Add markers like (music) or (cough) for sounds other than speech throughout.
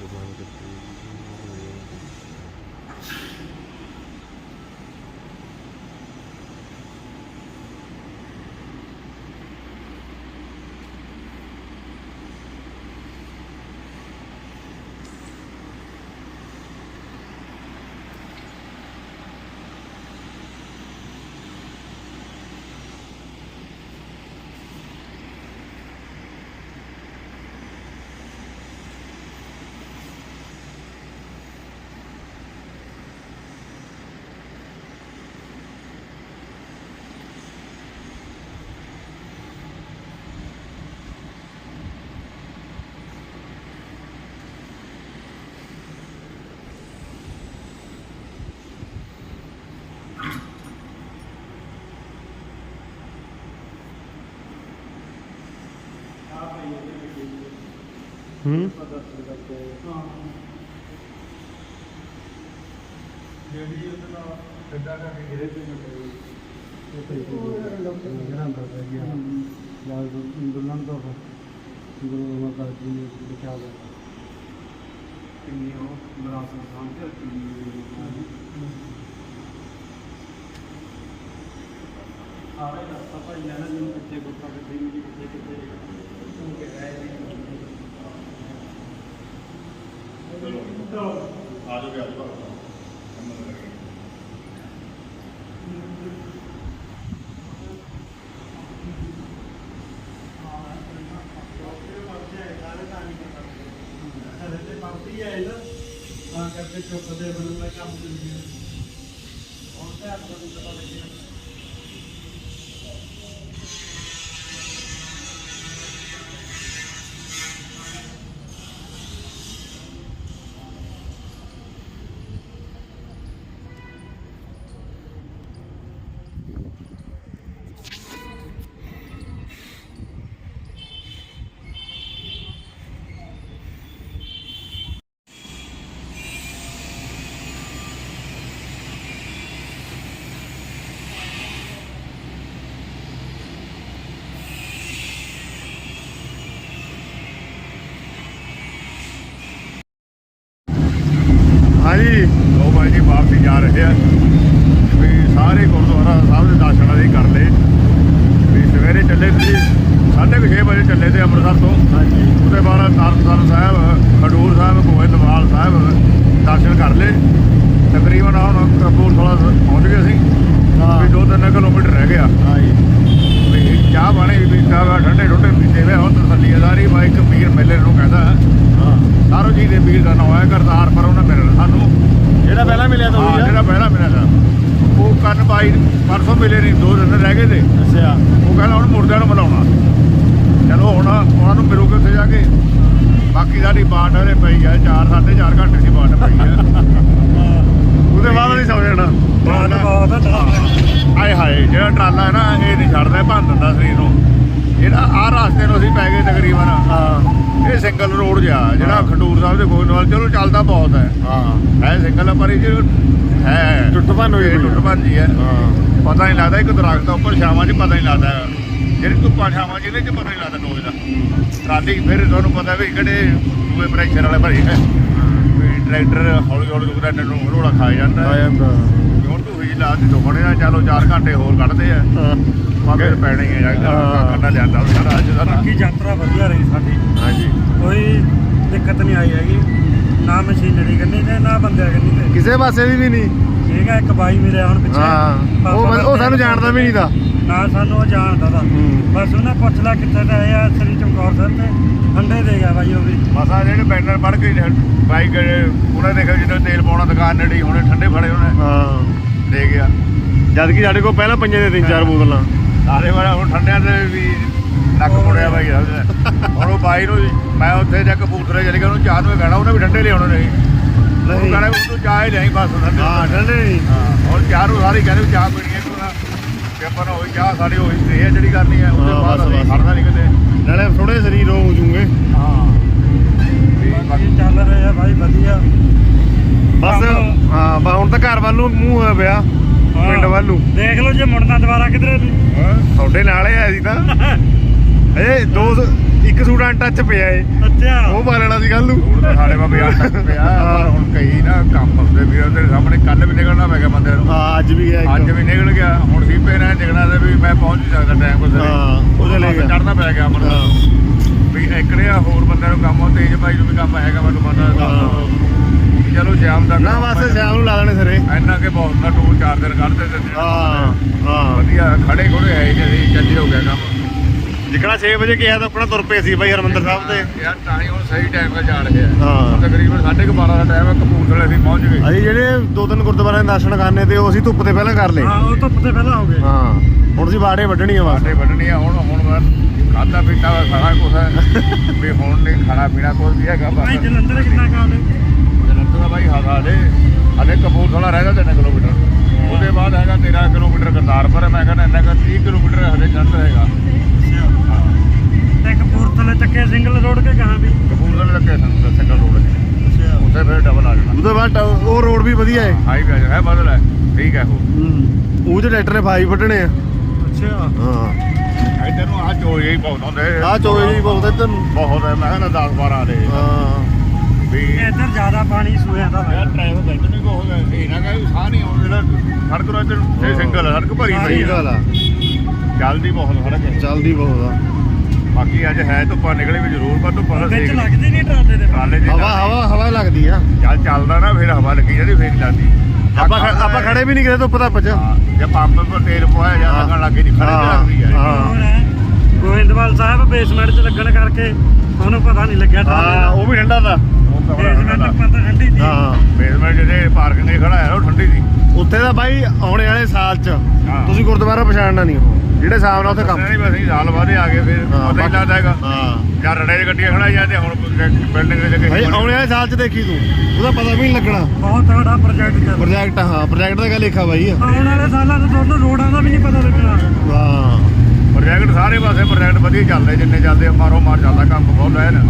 Я бы хотел бы... ਹੂੰ। ਜਿਹੜੀ ਉਹਦੇ ਨਾਲ ਡੱਡਾ ਕਰਕੇ ਗਿਰੇ ਤੇ ਮਿੱਟੇ ਜਿਹੜਾ ਅੰਦਰ ਪੈ ਗਿਆ ਜਾਂ ਦੁਲਨ ਤੋਂ ਗੁਰੂ ਨਾਨਕ ਦੇਵ ਜੀ ਨੇ ਲਿਖਿਆ ਹੋਇਆ ਕਿੰਨੀ ਉਹ ਵਿਰਾਸਤ ਸਾਂਭ ਕੇ ਰੱਖੀ ਆਵੇ ਰਸਤਾ ਭਾਈ ਲੈਣਾ ਜਿਹਨੂੰ ਕਿੱਥੇ ਗੁੱਟਾ ਕਿੱਥੇ ਵੀ ਕਿੱਥੇ ਕਿੱਥੇ ਉਹ ਕੇ ਗਏ ਚਲੋ ਆ ਜਾਓ ਅੱਜ ਬਾਅਦ ਤਾਂ ਕਰਕੇ ਚੁੱਕਦੇ ਬਣਨ ਕੰਮ ਚੱਲੀ ਬਾਈ ਜੀ ਵਾਪਸੀ ਜਾ ਰਹੇ ਆ। ਵੀ ਸਾਰੇ ਗੁਰਦੁਆਰਾ ਸਾਹਿਬ ਦੇ ਦਰਸ਼ਨ ਅਸੀਂ ਕਰ ਲਏ। ਵੀ ਸਵੇਰੇ ਚੱਲੇ ਸੀ 6:30 ਵਜੇ ਚੱਲੇ ਤੇ ਅੰਮ੍ਰਿਤਸਰ ਤੋਂ। ਹਾਂਜੀ। ਉਹਦੇ ਬਾਅਦ ਤਰਨਤਾਰਨ ਸਾਹਿਬ ਖਡੂਰ ਸਾਹਿਬ ਗੋਇੰਦਵਾਲ ਸਾਹਿਬ ਦਰਸ਼ਨ ਕਰ ਲਏ। ਤਕਰੀਬਨ ਹੁਣ ਕਪੂਰਥਲਾ ਪਹੁੰਚ ਗਏ ਸੀ। ਵੀ 2-3 ਕਿਲੋਮੀਟਰ ਰਹਿ ਗਿਆ। ਹਾਂਜੀ। ਵੀ ਚਾਹ ਪਾਣੀ ਵੀ ਪੀਤਾ ਵਾ ਠੰਡੇ ਠੰਡੇ ਪੀਤੇ ਵੇ। ਹੁਣ ਤਸੱਲੀ ਆ ਸਾਰੀ ਬਾਈ ਕਬੀਰ ਮੇਲੇ ਨੂੰ ਕਹਿੰਦਾ। ਹਾਂ। ਸਾਰੋ ਜੀ ਦੇ ਵੀਰ ਦਾ ਨਾਮ ਹੈ ਕਰਤਾਰ ਪਰ ਉਹਨੇ ਮਿਲਣਾ ਸਾਨੂੰ। ਜਿਹੜਾ ਪਹਿਲਾਂ ਮਿਲਿਆ ਤਾਂ ਉਹੀ ਜਿਹੜਾ ਆ। ਪਹਿਲਾਂ ਮਿਲਿਆ ਤਾ। ਉਹ ਕੰਨ ਬਾਈ ਪਰਸੋਂ ਮਿਲੇ ਨਹੀਂ ਦੋ ਦਿਨ ਰਹਿ ਗਏ ਤੇ। ਅੱਛਾ। ਉਹ ਕਹਿੰਦਾ ਹੁਣ ਮੁਰਦਿਆਂ ਨੂੰ ਮਿਲਾਉਣਾ ਚਲੋ ਹੁਣ ਉਹਨਾਂ ਨੂੰ ਮਿਲੂਗੇ ਉੱਥੇ ਜਾ ਕੇ। ਬਾਕੀ ਸਾਡੀ ਬਾਟ ਹਲੇ ਪਈ ਆ 4 4.5 ਘੰਟੇ ਦੀ ਬਾਟ ਪਈ ਆ। ਉਹਦੇ ਬਾਅਦ ਨਹੀਂ ਸੌ ਜਾਣਾ। ਬਾਤ ਬਹੁਤ ਆ ਆਏ ਹਾਏ ਜਿਹੜਾ ਟਰਾਲਾ ਹੈ ਨਾ ਇਹ ਨਹੀਂ ਛੱਡਦਾ ਭੰਨ ਦਿੰਦਾ ਸਰੀਰ ਨੂੰ। ਜਿਹੜਾ ਆਹ ਰਾਸਤੇ ਨੂੰ ਅਸੀਂ ਪੈ ਗਏ ਤਕਰੀਬਨ। ਹਾਂ। ਇਹ ਸਿੰਗਲ ਰੋਡ ਜਿਹਾ ਜਿਹੜਾ। ਖਡੂਰ ਸਾਹਿਬ ਦੇ ਗੋਇੰਦਵਾਲ ਚਲੋ ਚੱਲਦਾ ਬਹੁਤ ਹੈ। ਹਾਂ। ਹੈ ਸਿੰਗਲ ਪਰ ਇਹ ਜੋ ਹੈ ਟੁੱਟ ਭੰਨ ਹੋਈ ਇਹ ਹੋਈ ਆ। ਟੁੱਟ ਭੰਨ ਜੀ ਹੈ। ਹਾਂ। ਪਤਾ ਨਹੀਂ ਲੱਗਦਾ ਇੱਕ ਦਰਖਤ ਉੱਪਰ ਛਾਵਾਂ 'ਚ ਪਤਾ ਨਹੀਂ ਲੱਗਦਾ। ਜਿਹੜੀ ਧੁੱਪਾਂ ਛਾਵਾਂ 'ਚ ਇਹਦੇ 'ਚ ਪਤਾ ਨਹੀਂ ਲੱਗਦਾ ਟੋਏ ਦਾ। ਟਰਾਲੀ ਫਿਰ ਤੁਹਾਨੂੰ ਪਤਾ ਵੀ ਕਿਹੜੇ ਦੂਏ ਪ੍ਰੈਸ਼ਰ ਵਾਲੇ ਭਰੇ ਹੈ। ਟਰੈਕਟਰ ਹੌਲੀ ਹੌਲੀ ਰੁਕਦਾ ਨੂੰ ਰੋੜਾ ਖਾ ਜਾਂਦਾ ਹੈ। ਹੁਣ ਤੂੰ ਹੀ ਲਾ ਦੀ ਦੁਖਣੇ ਆ ਚਲੋ 4 ਘੰਟੇ ਹੋਰ ਕੱਢਦੇ ਆ। ਹਾਂ ਮਗਰ ਪੈਣੇ ਹੀ ਹਾਂ। ਕਰਨਾ ਲਿਆਂਦਾ ਸਾਰਾ ਅੱਜ ਦਾ ਬਾਕੀ ਯਾਤਰਾ ਵਧੀਆ ਰਹੀ ਸਾਡੀ। ਹਾਂਜੀ। ਕੋਈ ਦਿੱਕਤ ਨਹੀਂ ਆਈ ਹੈਗੀ। ਨਾ ਮਸ਼ੀਨਰੀ ਕਰਨੀ ਤੇ ਨਾ ਬੰਦਿਆਂ ਕਰਨੀ ਤੇ। ਕਿਸੇ ਪਾਸੇ ਦੀ ਵੀ ਨਹੀਂ। ਠੀਕ ਹੈ ਇੱਕ ਬਾਈ ਮਿਲਿਆ ਹੁਣ ਪਿੱਛੇ। ਹਾਂ। ਉਹ ਸਾਨੂੰ ਜਾਣਦਾ ਵੀ ਨਹੀਂ ਦਾ। ਨਾ ਸਾਨੂੰ ਉਹ ਜਾਣਦਾ ਦਾ। ਹੂੰ। ਬਸ ਉਹਨੇ ਪੁੱਛ ਲਿਆ ਕਿੱਥੇ ਦਾ ਆ ਸ੍ਰੀ ਚਮਕੌਰ ਸਾਹਿਬ ਤੇ ਠੰਡੇ ਦੇ ਗਿਆ ਬਾਈ ਉਹ ਵੀ। ਮਸਾ ਜਿਹੜੇ ਬੈਨਰ ਪੜ ਕੇ ਬਾਈਕ ਉਹਨੇ ਦੇਖਿਆ ਜਦੋਂ ਤੇਲ ਪਾਉਣਾ ਦੁਕਾਨ ਨੇੜੇ ਹੁਣੇ ਠੰਡੇ ਫੜੇ ਉਹਨੇ। ਹਾਂ। ਦੇ ਗਿਆ। ਜਦ ਕਿ ਸਾਡੇ ਕੋਲ ਪਹਿਲਾਂ ਪਈਆਂ ਨੇ ਤਿੰਨ ਚਾਰ ਬੋਤਲਾਂ। ਸਾਰੇ ਵਾਲਾ ਹੁਣ ਠੰਡਿਆਂ ਦੇ ਵੀ ਨੱਕ ਮੁੜਿਆ ਬਾਈ। ਹੁਣ ਉਹ ਬਾਈ ਨੂੰ ਮੈਂ ਉੱਥੇ ਜਾ ਕਪੂਰਥਲੇ ਚਲੇ ਗਿਆ ਉਹਨੂੰ ਚਾਹ ਨੂੰ ਕਹਿਣਾ ਉਹਨੇ ਵੀ ਠੰਡੇ ਲਿਆਉਣੇ ਨਹੀਂ ਉਹ ਨਹੀਂ। ਕਹਿੰਦਾ ਵੀ ਤੂੰ ਚਾਹ ਹੀ ਲਿਆਈ ਬਸ ਠੰਡੇ ਹਾਂ ਠੰਡੇ ਨਹੀਂ ਹਾਂ ਹੁਣ ਚਾਹ ਨੂੰ ਸਾਰੇ ਕਹਿੰਦੇ ਚਾਹ ਪੀਣੀ ਹੈ ਤੂੰ ਨਾ। ਤੇ ਆਪਾਂ ਨੂੰ ਉਹੀ ਚਾਹ ਸਾਡੀ ਉਹੀ ਸਟੇ ਹੈ ਜਿਹੜੀ ਕਰਨੀ ਹੈ ਉਹਦੇ ਬਾਅਦ ਅਸੀਂ। ਖੜਨਾ ਨਹੀਂ ਕਿਤੇ। ਨਾਲੇ ਥੋੜੇ ਸਰੀਰ ਹੋ ਜੂਗੇ ਹਾਂ। ਬਾਕੀ ਚੱਲ ਰਹੇ ਬਾਈ ਵਧੀਆ। ਬਸ ਹਾਂ ਬਸ ਹੁਣ ਤਾਂ ਘਰ ਵੱਲ ਨੂੰ ਮੂੰਹ ਹੋਇਆ ਪਿਆ। ਪਿੰਡ ਵੱਲ ਦੇਖ ਲਓ ਜੇ ਮੁੜਨਾ ਦੁਬਾਰਾ ਕਿਧਰੇ ਨੂੰ ਹਾਂ ਤੁਹਾਡੇ ਨਾਲ ਹੀ ਆਇਆ ਸੀ ਤਾਂ। (laughs) ਇਹ ਦੋ ਇੱਕ ਸੂਟ ਟੱਚ ਪਿਆ ਏ। ਅੱਛਾ। ਉਹ ਪਾ ਲੈਣਾ ਸੀ ਕੱਲ ਨੂੰ। ਹੁਣ ਤਾਂ ਸਾਡੇ ਬਾਬੇ ਆ ਪਿਆ। ਪਰ ਹੁਣ ਕਈ ਨਾ ਕੰਮ ਹੁੰਦੇ ਵੀ ਉਹਦੇ ਸਾਹਮਣੇ ਕੱਲ ਵੀ ਨਿਕਲਣਾ ਪੈ ਗਿਆ ਬੰਦੇ ਨੂੰ। ਹਾਂ ਅੱਜ ਵੀ ਗਿਆ ਇੱਕ। ਅੱਜ ਵੀ ਨਿਕਲ ਗਿਆ। ਹੁਣ ਸੀ ਪੇ ਨਾ ਜਗਣਾ ਤੇ ਵੀ ਮੈਂ ਪਹੁੰਚ ਨਹੀਂ ਸਕਦਾ ਟਾਈਮ ਕੋਲ ਹਾਂ, ਉਹ ਚਲੇ ਗਿਆ। ਚੜਨਾ ਪੈ ਗਿਆ ਮਨ ਹਾਂ। ਵੀ ਇਕੜੇ ਆ ਹੋਰ ਬੰਦਿਆਂ ਨੂੰ ਕੰਮ ਤੇਜ ਭਾਈ ਨੂੰ ਵੀ ਕੰਮ ਹੈਗਾ ਮੈਨੂੰ ਪਤਾ ਹਾਂ। ਵੀ ਚਲੋ ਸ਼ਾਮ ਤੱਕ ਨਾ ਬਸ ਸ਼ਾਮ ਨੂੰ ਲਾ ਦੇਣੇ ਸਰੇ। ਇੰਨਾ ਕਿ ਬਹੁਤ ਨਾ ਟੂਰ ਚਾਰ ਦਿਨ ਕੱਢਦੇ ਤੇ ਹਾਂ ਹਾਂ। ਵਧੀਆ ਖੜੇ ਖੜੇ ਆਏ ਜੀ ਚੱਲੀ ਹੋ ਗਿਆ ਕੰਮ। ਜਿਕਣਾ 6 ਵਜੇ ਕਿਹਾ ਤਾਂ ਆਪਣਾ ਤੁਰ ਪਏ ਸੀ ਬਾਈ ਹਰਮੰਦਰ ਸਾਹਿਬ ਤੇ। ਯਾਰ ਤਾਂ ਹੀ ਹੁਣ ਸਹੀ ਟਾਈਮ 'ਤੇ ਜਾ ਰਹੇ ਆ। ਹਾਂ। ਤਕਰੀਬਨ 12:30 ਦਾ ਟਾਈਮ ਹੈ ਕਪੂਰਥਲੇ ਅਸੀਂ ਪਹੁੰਚ ਗਏ। ਅਸੀਂ ਜਿਹੜੇ ਦੋ ਤਿੰਨ ਗੁਰਦੁਆਰਿਆਂ ਦੇ ਦਰਸ਼ਨ ਕਰਨੇ ਤੇ ਉਹ ਅਸੀਂ ਧੁੱਪ ਤੇ ਪਹਿਲਾਂ ਕਰ ਲਏ। ਹਾਂ ਉਹ ਧੁੱਪ ਤੇ ਪਹਿਲਾਂ ਹੋ ਗਏ। ਹਾਂ। ਹੁਣ ਅਸੀਂ ਬਾੜੇ ਵੱਢਣੀ ਆ ਬਸ। ਬਾਟੇ ਵੱਢਣੀ ਆ ਹੁਣ ਹੁਣ ਮੈਂ ਖਾਦਾ ਪੀਤਾ ਸਾਰਾ ਕੁਝ ਹੈ (laughs) ਵੀ ਹੁਣ ਨਹੀਂ ਖਾਣਾ ਪੀਣਾ ਕੋਈ ਵੀ ਹੈਗਾ ਬਸ। ਜਲੰਧਰ ਕਿੰਨਾ ਕਾਲ ਜਲੰਧਰ ਦਾ ਬਾਈ ਹਾਗਾ ਦੇ ਹਲੇ। ਕਪੂਰਥਲਾ ਰਹਿਦਾ 3 ਕਿਲੋਮੀਟਰ। ਉਹਦੇ ਬਾਅਦ ਹੈਗਾ 13 ਕਿਲੋਮੀਟਰ ਕਰਤਾਰਪੁਰ। ਹੈ। ਮੈਂ ਕਹਿੰਦਾ ਇੰਨਾ ਕੁ 30 ਕਿਲੋਮੀਟਰ ਹਲੇ ਚੜ੍ਹ ਹੈਗਾ। ਹਾਂ ਤੇ ਕਪੂਰਥਲੇ ਚੱਕੇ ਸਿੰਗਲ ਰੋਡ ਕੇ ਕਹਾਂ ਵੀ? ਕਪੂਰਥਲੇ ਲੱਗੇ ਸੰਗਲ ਸਿੰਗਲ ਰੋਡ ਤੇ ਉੱਥੇ ਫਿਰ ਡਬਲ ਆ ਜਾਣਾ। ਉਹਦੇ ਬਾਅਦ ਉਹ ਰੋਡ ਵੀ ਵਧੀਆ ਹੈ ਹਾਈ ਵੀ ਹੈ ਬਦਲ ਹੈ। ਠੀਕ ਹੈ ਉਹ। ਉਹ ਚ ਟਰੈਕਟਰ ਨੇ ਫਾਈ ਵੱਢਣੇ ਆ। ਅੱਛਾ। ਹਾਂ। ਇੱਧਰ ਨੂੰ ਆ ਚੋਏ ਹੀ ਬਹੁਤ ਹੁੰਦੇ। ਆ ਚੋਏ ਬਹੁਤ ਇੱਧਰ ਬਹੁਤ ਹੈ। ਮੈਂ ਕਹਿੰਦਾ 10 12 ਦੇ। ਹਾਂ। ਵੀ ਇੱਧਰ ਜ਼ਿਆਦਾ ਪਾਣੀ ਸੂਇਆ ਦਾ ਯਾਰ ਡਰਾਈਵਰ ਬੈਠ ਨਹੀਂ ਕੋ ਹੋਗਾ ਇਹ ਨਾ ਕਹੇ ਸਾਹ ਨਹੀਂ ਆਉਂਦਾ ਜਿਹੜਾ ਸੜਕ ਤੋਂ ਇੱਧਰ ਇਹ ਸਿੰਗਲ ਹੈ, ਸੜਕ ਭਰੀ ਪਈ ਸਹੀ ਹੈ ਗੱਲ ਆ। ਚੱਲਦੀ ਬਹੁਤ ਸੜਕ। ਹੈ ਚੱਲਦੀ ਬਹੁਤ ਆ। ਬਾਕੀ ਅੱਜ ਹੈ ਧੁੱਪਾਂ ਨਿਕਲੇ ਵੀ ਜ਼ਰੂਰ ਪਰ ਧੁੱਪਾਂ ਦਾ ਵਿੱਚ ਸੇਕ ਲੱਗਦੀ ਨਹੀਂ ਟਰਾਲੇ ਦੇ ਟਰਾਲੇ ਦੀ ਹਵਾ ਹਵਾ ਹਵਾ ਲੱਗਦੀ ਆ। ਚੱਲ ਚੱਲਦਾ ਨਾ ਫਿਰ ਹਵਾ ਲੱਗੀ ਜਾਂਦੀ ਫੇਰ ਲੱਗਦੀ ਆਪਾਂ ਖ- ਆਪਾਂ ਖੜੇ ਵੀ ਨਹੀਂ ਕਿਤੇ ਧੁੱਪ ਧੱਪ ਚ। ਹਾਂ, ਜੇ ਪੰਪ ਪਰ ਤੇਲ ਪਵਾਇਆ ਜਾਂ ਹਾਂ। ਲੱਗਣ ਲੱਗੇ ਨਹੀਂ ਖੜੇ ਤੇ ਲੱਗਦੀ ਹੈ ਹਾਂ। ਹੋਰ ਹੈ। ਗੋਇੰਦਵਾਲ ਸਾਹਿਬ ਬੇਸਮੈਂਟ 'ਚ ਲੱਗਣ ਕਰਕੇ ਉਹਨੂੰ ਪਤਾ ਨਹੀਂ ਲੱਗਿਆ ਹਾਂ ਉਹ ਵੀ ਠੰਡਾ ਦਾ ਉਹ ਦਾ ਕਮਰਾ ਬੇਸਮੈਂਟ ਉੱਪਰ ਤਾਂ ਠੰਡੀ ਸੀ। ਹਾਂ ਬੇਸਮੈਂਟ ਜਿਹਦੇ ਪਾਰਕਿੰਗ ਦੇ ਖੜਾ ਹੈ ਉਹ ਠੰਡੀ ਸੀ। ਉੱਥੇ ਦਾ ਬਾਈ ਆਉਣੇ ਵਾਲੇ ਸਾਲ ਚ। ਹਾਂ। ਤੁਸੀਂ ਗੁਰਦੁਆਰਾ ਪਛਾਣਨਾ ਨਹੀਂ ਉਹ। ਜਿਹੜੇ ਹਿਸਾਬ ਨਾਲ ਉੱਥੇ ਕੰਮ ਨਹੀਂ ਬਸ ਅਸੀਂ ਸਾਲ ਬਾਅਦ ਹੀ ਆ ਗਏ ਫਿਰ ਹਾਂ, ਪਤਾ ਹੀ ਲੱਗਦਾ ਹੈਗਾ। ਹਾਂ। ਜਾਂ ਰੜੇ 'ਚ ਗੱਡੀਆਂ ਖੜਾ ਜਾਂਦੇ ਹੁਣ ਬਿਲਡਿੰਗ ਦੇ ਲੱਗੇ ਭਾਈ ਆਉਣੇ ਵਾਲੇ ਸਾਲ ਚ ਦੇਖੀ ਤੂੰ। ਉਹਦਾ ਪਤਾ ਵੀ ਨਹੀਂ ਲੱਗਣਾ। ਬਹੁਤ ਤਗੜਾ ਪ੍ਰੋਜੈਕਟ ਚੱਲ ਪ੍ਰੋਜੈਕਟ ਹਾਂ ਪ੍ਰੋਜੈਕਟ ਦਾ ਗੱਲ ਲਿਖਾ ਬਾਈ। ਆਉਣ ਵਾਲੇ ਸਾਲਾਂ 'ਚ ਤੁਹਾਨੂੰ ਰੋਡਾਂ ਦਾ ਵੀ ਨਹੀਂ ਪਤਾ ਲੱਗਣਾ। ਹਾਂ। ਪ੍ਰੋਜੈਕਟ ਸਾਰੇ ਪਾਸੇ ਪ੍ਰੋਜੈਕਟ ਵਧੀਆ ਚੱਲਦੇ ਜਿੰਨੇ ਚੱਲਦੇ ਮਾਰੋ ਮਾਰ ਚੱਲਦਾ ਕੰਮ ਬਹੁਤ ਹੈ ਨਾ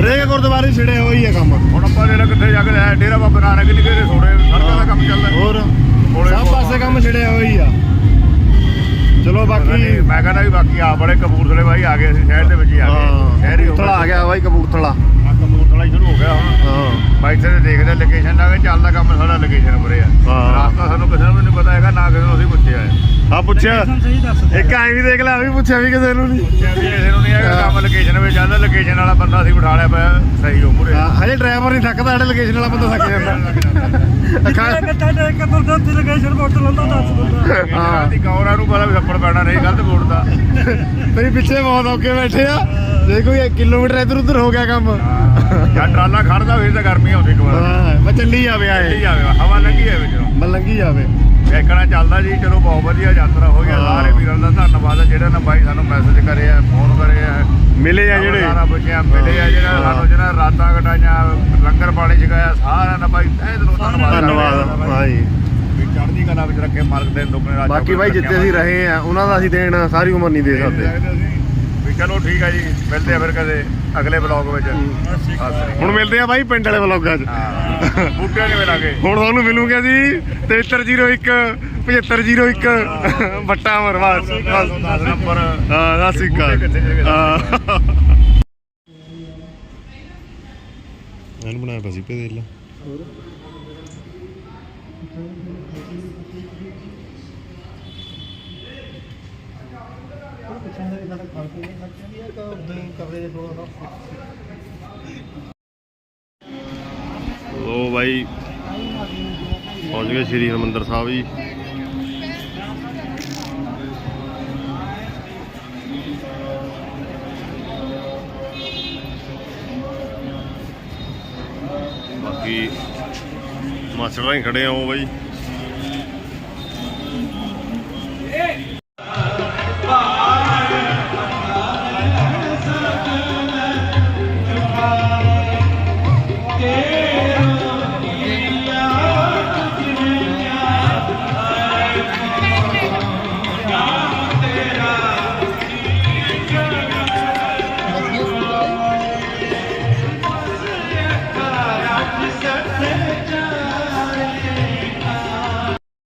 ਹਰੇਕ ਗੁਰਦੁਆਰੇ ਛਿੜੇ ਹੋਈ ਆ ਕੰਮ। ਹੁਣ ਆਪਾਂ ਜਿਹੜਾ ਕਿੱਥੇ ਜਾ ਕੇ ਆਏ, ਡੇਰਾ ਬਾਬਾ ਨਾਨਕ ਨਹੀਂ ਕਿਹੜੇ ਥੋੜੇ ਸੜਕਾਂ ਦਾ ਕੰਮ ਚੱਲਦਾ। ਹੋਰ ਸਭ ਪਾਸੇ ਕੰਮ ਛਿੜਿਆ ਹੋਈ ਆ। ਚਲੋ ਬਾਕੀ ਮੈਂ ਕਹਿੰਦਾ ਵੀ ਬਾਕੀ ਆ ਬੜੇ ਕਪੂਰਥਲੇ ਬਾਈ ਆ ਗਏ ਅਸੀਂ ਸ਼ਹਿਰ ਦੇ ਵਿੱਚ ਹੀ ਆ ਗਏ। ਸ਼ਹਿਰ ਹੀ ਹੋ ਕਪੂਰਥਲਾ ਆ ਗਿਆ ਬਾਈ ਕਪੂਰਥਲਾ ਆ ਕਪੂਰਥਲਾ ਹੀ ਸ਼ੁਰੂ ਹੋ ਗਿਆ ਹੁਣ ਹਾਂ ਬਾਈ ਇੱਥੇ ਤੇ ਦੇਖਦੇ ਲੋਕੇਸ਼ਨ ਦਾ ਕਿ ਚੱਲਦਾ ਕੰਮ ਸਾਡਾ ਲੋਕੇਸ਼ਨ ਪਰੇ ਆ। ਹਾਂ। ਰਾਸਤਾ ਸਾਨੂੰ ਕਿਸੇ ਨੂੰ ਵੀ ਨਹੀਂ ਪਤਾ ਹੈਗਾ ਨਾ ਕਿਸੇ ਨੂੰ ਅਸੀਂ ਪੁੱਛਿਆ ਹੈ। ਆ ਪੁੱਛਿਆ। Location ਸਹੀ ਦੱਸ ਦੇ ਇੱਕ ਐਂ ਵੀ ਦੇਖ ਲੈ ਆ ਵੀ ਪੁੱਛਿਆ ਵੀ ਕਿਸੇ ਨੂੰ ਨਹੀਂ। ਪੁੱਛਿਆ ਵੀ ਕਿਸੇ ਨੂੰ ਨਹੀਂ ਹੈਗਾ ਕੰਮ ਲੋਕੇਸ਼ਨ ਵਿੱਚ ਚੱਲਦਾ ਲੋਕੇਸ਼ਨ ਵਾਲਾ ਬੰਦਾ ਅਸੀਂ ਬਿਠਾ ਲਿਆ ਪਿਆ ਸਹੀ ਹੋ ਮੁਰੇ ਹਾਂ, ਹਜੇ ਡਰਾਈਵਰ ਨਹੀਂ ਥੱਕਦਾ ਸਾਡੇ ਲੋਕੇਸ਼ਨ ਵਾਲਾ ਬੰਦਾ ਥੱਕ ਜਾਂਦਾ। (laughs) ਅੱਖਾਂ ਬੱਟਾ ਟੇਕ ਕੇ ਤੁਰਦਾ ਉੱਥੇ ਲੋਕੇਸ਼ਨ ਬੋਤਲ ਹੁੰਦਾ ਦੱਸ ਦਿੰਦਾ। ਹਾਂ ਦੀ ਗੌਰਾਂ ਨੂੰ ਪਤਾ ਵੀ ਥੱਪੜ ਪੈਣਾ ਨਹੀਂ ਗਲਤ ਬੋਲਦਾ। ਤੇਰੀ ਪਿੱਛੇ ਬਹੁਤ ਔਕੇ ਬੈਠੇ ਆ। ਜੇ ਕੋਈ ਕਿਲੋਮੀਟਰ ਇੱਧਰ ਉੱਧਰ ਹੋ ਗਿਆ ਕੰਮ। ਜਾਂ ਟਰਾਲਾ ਖੜਦਾ ਫਿਰ ਤਾਂ ਗਰਮੀ ਆਉਂਦੀ ਇੱਕ ਵਾਰ। ਹਾਂ ਮੈਂ ਚੱਲੀ ਜਾਵੇ ਚੱਲੀ ਆਏ ਜਾਵੇ ਹਵਾ ਲੱਗੀ ਹੈ ਵਿੱਚੋਂ ਮਲੰਗੀ ਜਾਵੇ। ਦੇਖਣਾ ਚੱਲਦਾ ਜੀ ਚਲੋ ਬਹੁਤ ਵਧੀਆ ਯਾਤਰਾ ਹੋ ਗਿਆ। ਸਾਰੇ ਵੀਰਾਂ ਦਾ ਧੰਨਵਾਦ ਹੈ ਜਿਹੜਾ ਨਾ ਬਾਈ ਸਾਨੂੰ ਮੈਸੇਜ ਕਰੇ ਆ ਫੋਨ ਕਰੇ ਆ। ਮਿਲੇ ਆ ਜਿਹੜੇ। ਸਾਰਾ ਪੁੱਛਿਆ ਮਿਲੇ ਆ ਜਿਹੜਾ। ਸਾਨੂੰ ਜਿਹੜਾ ਰਾਤਾਂ ਕਟਾਈਆਂ ਲੰਗਰ ਪਾਣੀ ਛਕਾਇਆ ਸਾਰਿਆਂ ਦਾ ਬਾਈ ਤਹਿ ਦਿਲੋਂ ਧੰਨਵਾਦ ਧੰਨਵਾਦ ਹਾਂ ਜੀ ਵੀ ਚੜ੍ਹਦੀ ਕਲਾ ਵਿੱਚ ਰੱਖੇ ਮਾਰਗ ਦੇ ਦੁੱਗਣੇ ਰਾਜ ਬਾਕੀ ਬਾਈ ਜਿੱਥੇ ਅਸੀਂ ਰਹੇ ਆ ਉਹਨਾਂ ਦਾ ਅਸੀਂ ਦੇਣ ਸਾਰੀ ਉਮਰ ਨਹੀਂ ਦੇ ਸਕਦੇ। ਚਲੋ ਠੀਕ ਹੈ ਜੀ ਮਿਲਦੇ ਆ ਫਿਰ ਕਦੇ ਅਗਲੇ ਬਲੌਗ ਵਿੱਚ। ਹੁਣ ਮਿਲਦੇ ਆ ਬਾਈ ਪਿੰਡ ਵਾਲੇ ਵਲੋਗਾਂ 'ਚ ਹਾਂ। ਬੂਟਿਆਂ ਦੇ ਮਿਲਾਂਗੇ। ਹੁਣ ਤੁਹਾਨੂੰ ਮਿਲੂਗੇ ਜੀ 7301 7501 ਬੱਟਾ ਮਰਵਾਸ ਦਸ ਨੰਬਰ ਹਾਂ ਸਤਿ ਸ਼੍ਰੀ ਅਕਾਲ। ਇਹਨੂੰ ਬਣਾਇਆ ਪਸੀ ਪੇ ਦੇ ਲਾ ਲੋ ਬਾਈ, ਪਹੁੰਚ ਗਏ ਸ਼੍ਰੀ ਹਰਮੰਦਰ ਸਾਹਿਬ ਜੀ। ਬਾਕੀ ਮਾਸਟਰਾਂ ਹੀ ਖੜੇ ਆ ਉਹ ਬਾਈ। Yeah.